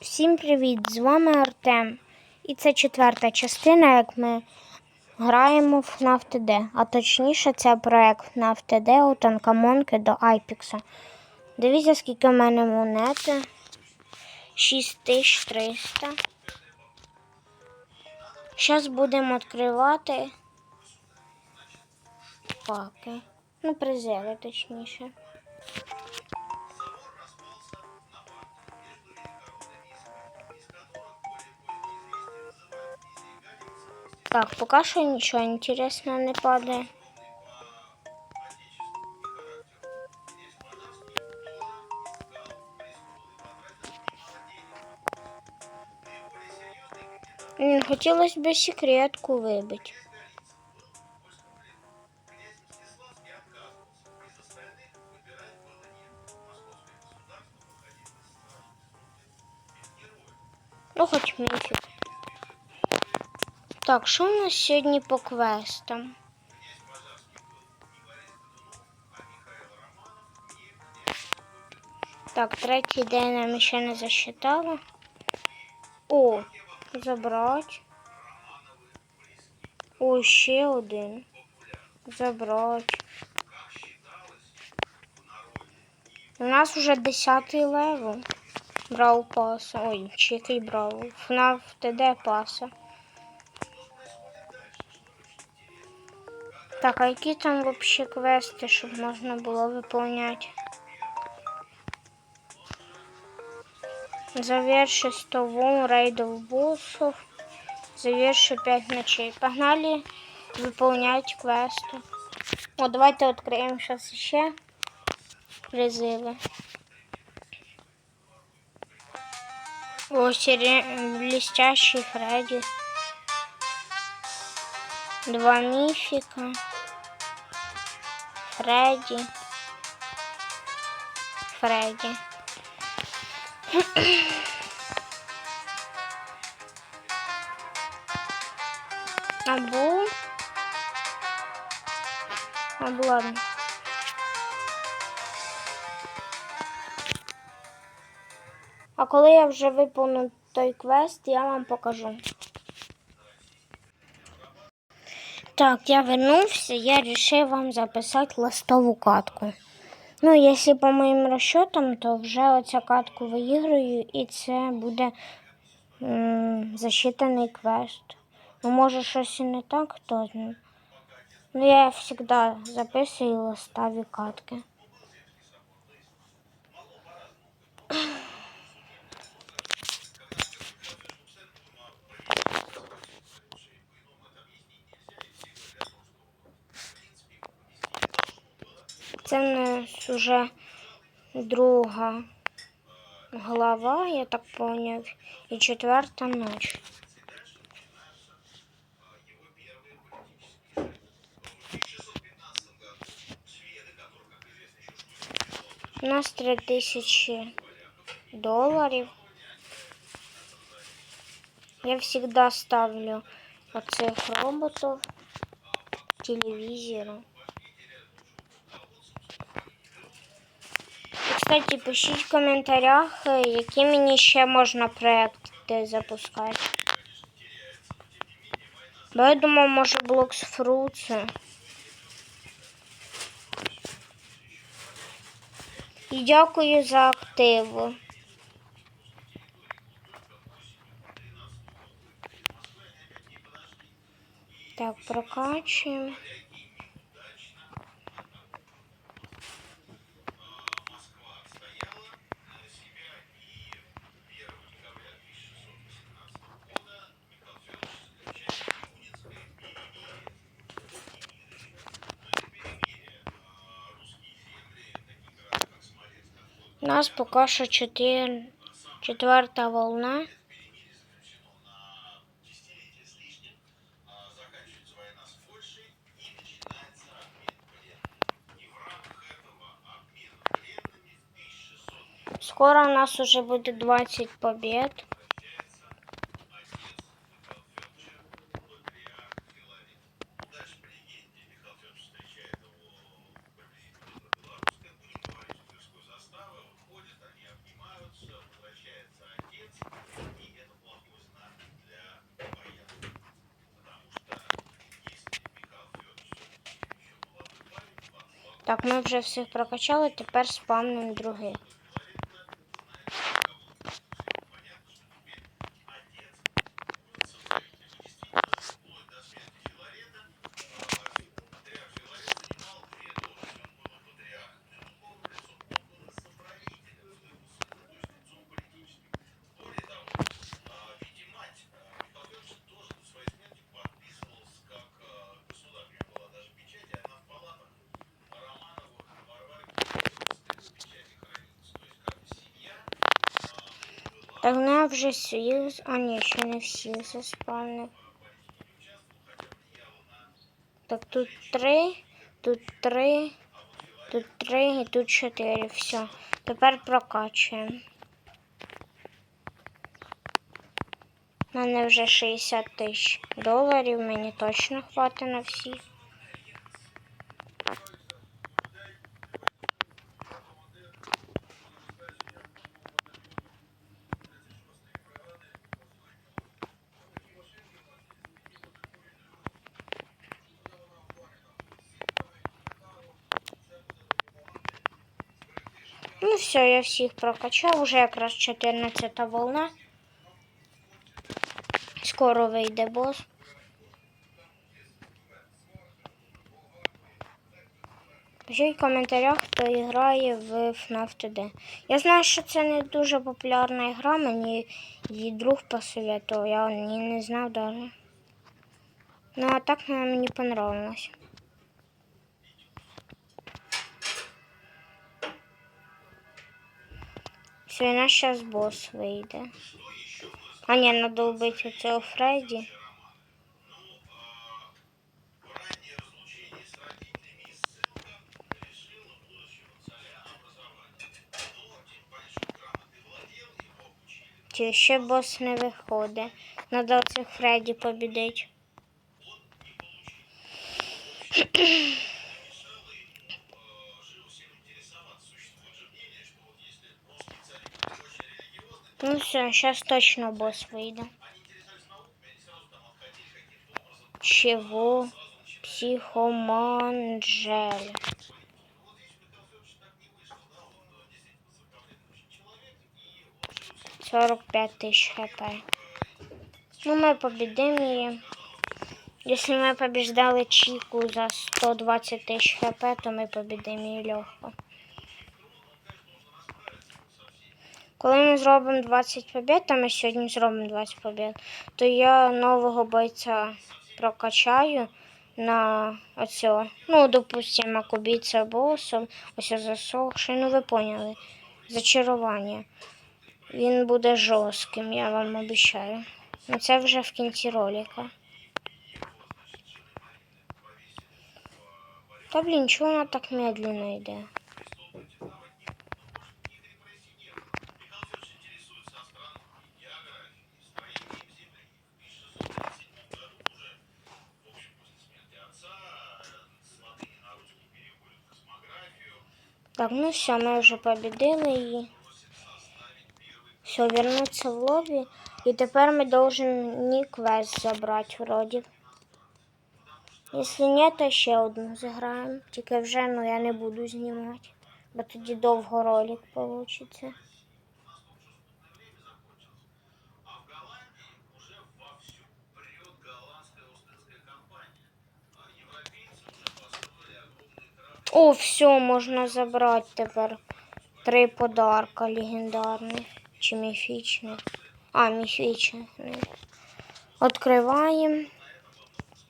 Всім привіт! З вами Артем. І це четверта частина, як ми граємо в NavTD. А точніше, це проект NavTD у танкамонки до Айпікса. Дивіться, скільки в мене монети. 6300. Зараз будемо відкривати паки. Ну, призиви, точніше. Так, пока что ничего интересного не падает. М, Хотілося б секретку вибити. Ну, хоч міфік. Так, що у нас сьогодні по квестам? Так, третій день нам ще не засчитали. О, забрать. О, ще один. Забрать. У нас уже 10 левел. Брав паса. Ой, чи брав? FNAF ТД паса. Так, а які там вообще квести, щоб можна було виповняти? Заверши 100 волн рейдов боссов. Заверши 5 ночей. Погнали выполнять квесты. О, давайте откроем сейчас еще призывы. О, сере... блестящий Фредди. Два мифика. Фредди. Фредди. Або... Або ладно. А коли я вже виповню той квест, я вам покажу. Так, я вернувся, я решил вам записати листову катку. Ну, якщо по моїм розчетам, то вже оцю катку виіграю і це буде м, засчитаний квест. Ну, може щось і не так, хто знає. Ну, я завжди записую листові катки. Нас уже друга глава, я так поняв, і четверта ніч. У нас три тисячі доларів. Я всегда ставлю оцих роботів телевізору. Кстати, пишіть в коментарях, е, які мені ще можна проекти запускати. Бо я думав, може Блокс Фруци. І дякую за актив. Так, прокачуємо. Нас пока що 4, четверта волна. Скоро у нас уже буде 20 побед. Так, ми вже всіх прокачали, тепер спавнимо другий. Так, я вже всіх, а ні, ще не всіх заспавнив. Так, тут три, тут три, тут три і тут чотири. Все. Тепер прокачуємо. У мене вже 60 тисяч доларів, мені точно хватить на всіх. Ну все, я всіх прокачав, уже якраз 14 волна. Скоро вийде бос. Пишіть в коментарях, хто грає в FNAF TD. Я знаю, що це не дуже популярна гра, мені її друг посоветував, я не знав даже. Ну а так мені понравилась. Все, і наш зараз бос вийде. А ні, надо вбити цього Фредді. Чи ще бос не виходить? Надо цих Фредді побідити. Ну все, сейчас точно босс выйдет. Чего? Психоманжель. Сорок пять тысяч хп. Ну, мы победим ее. Если мы побеждали Чику за 120 тысяч хп, то мы победим її легко. Коли ми зробимо 20 побед, а ми сьогодні зробимо 20 побед, то я нового бойця прокачаю на оцього. Ну, допустимо, як убійця босом, ось засохший, ну ви поняли. Зачарування. Він буде жорстким, я вам обіцяю. Ну це вже в кінці ролика. Та блін, чого вона так медленно йде? Так, ну все, ми вже победили її. Все, вернуться в лобі. І тепер ми должны квест забрати вроді. Якщо ні, то ще одну заграємо. Тільки вже ну, я не буду знімати, бо тоді довго ролик вийде. О, все, можна забрати тепер три подарка легендарних чи міфічних. А, міфічних. Відкриваємо.